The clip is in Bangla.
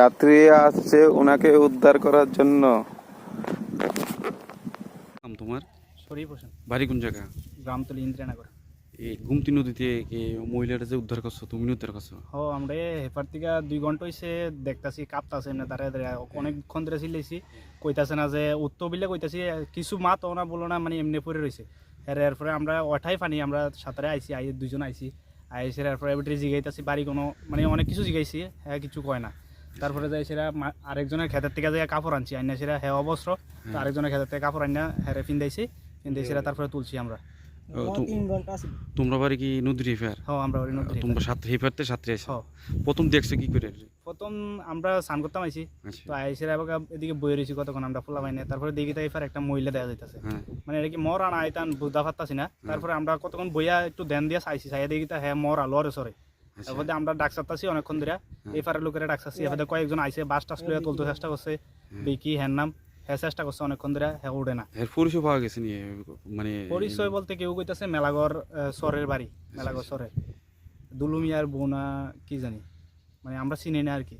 ছাত্রী আসছে ওনাকে উদ্ধার করার জন্য। নাম তোমার? শরীফ হোসেন। বাড়ি কোন জায়গা? গ্রামতলি ইন্দ্রানগর এই গুমতি নদীতে মহিলাটা যে উদ্ধার করছ তুমি উদ্ধার করছ? হ আমরা হেপার থেকে দুই ঘণ্টা হয়েছে দেখতাছি কাঁপতাছে এমনি দাঁড়ায় দাঁড়ায়। অনেকক্ষণ ধরে চিল্লাইছি। কইতাছে না যে উত্তর বিলে কইতাছি কিছু মাত না বলো না মানে এমনি পড়ে রয়েছে এর এরপরে আমরা ওঠাই ফানি আমরা সাঁতারে আইছি আই দুজন আইছি। আইসে এরপরে এবার জিগাইতাছি বাড়ি কোনো মানে অনেক কিছু জিগাইছি হ্যাঁ কিছু কয় না। তারপরে যাই সেরা আরেকজনের খেতের থেকে যাই কাপড় আনছি আইনা সেরা হে অবস্ত্র তো আরেকজনের খেতের থেকে কাপড় আইনা হেরে ফিন্দাইছি ফিন্দাই সেরা তারপরে তুলছি আমরা। তোমরা বাড়ি কি নদীর হেফার? হ আমরা ওই নদীর তোমরা সাথে হেফারতে সাথে আসো প্রথম দেখছ কি করে? প্রথম আমরা স্নান করতাম আইছি আচ্ছা। তো আইসে এবার এদিকে বয়ে রয়েছি কতক্ষণ আমরা ফুলা পাইনি। তারপরে দেখি তাই এবার একটা মহিলা দেখা যাইতেছে। হ্যাঁ। মানে এটা কি মর আনা আইতান বুঝতে পারতাছি না। তারপরে আমরা কতক্ষণ বইয়া একটু ধ্যান দিয়ে চাইছি চাইয়া দেখি তা হ্যাঁ মর আলো আরে সরে। আচ্ছা। আমরা ডাক চাচ্তাছি অনেকক্ষণ ধরে। এপারে লোকেরা ডাক চাচ্ছি এবার কয়েকজন আইসে বাস টাস লইয়া তুলতে চেষ্টা করছে। বিকি হ্যার নাম হ্যাঁ চেষ্টা করছে অনেকক্ষণ ধরে হ্যাঁ উঠে না। এর পরিচয় পাওয়া গেছে নি মানে পরিচয় বলতে কেউ কইতাছে মেলাগড় সরের বাড়ি মেলাগড় সরে দুলুমিয়ার বোনা কি জানি মানে আমরা চিনি না আর কি।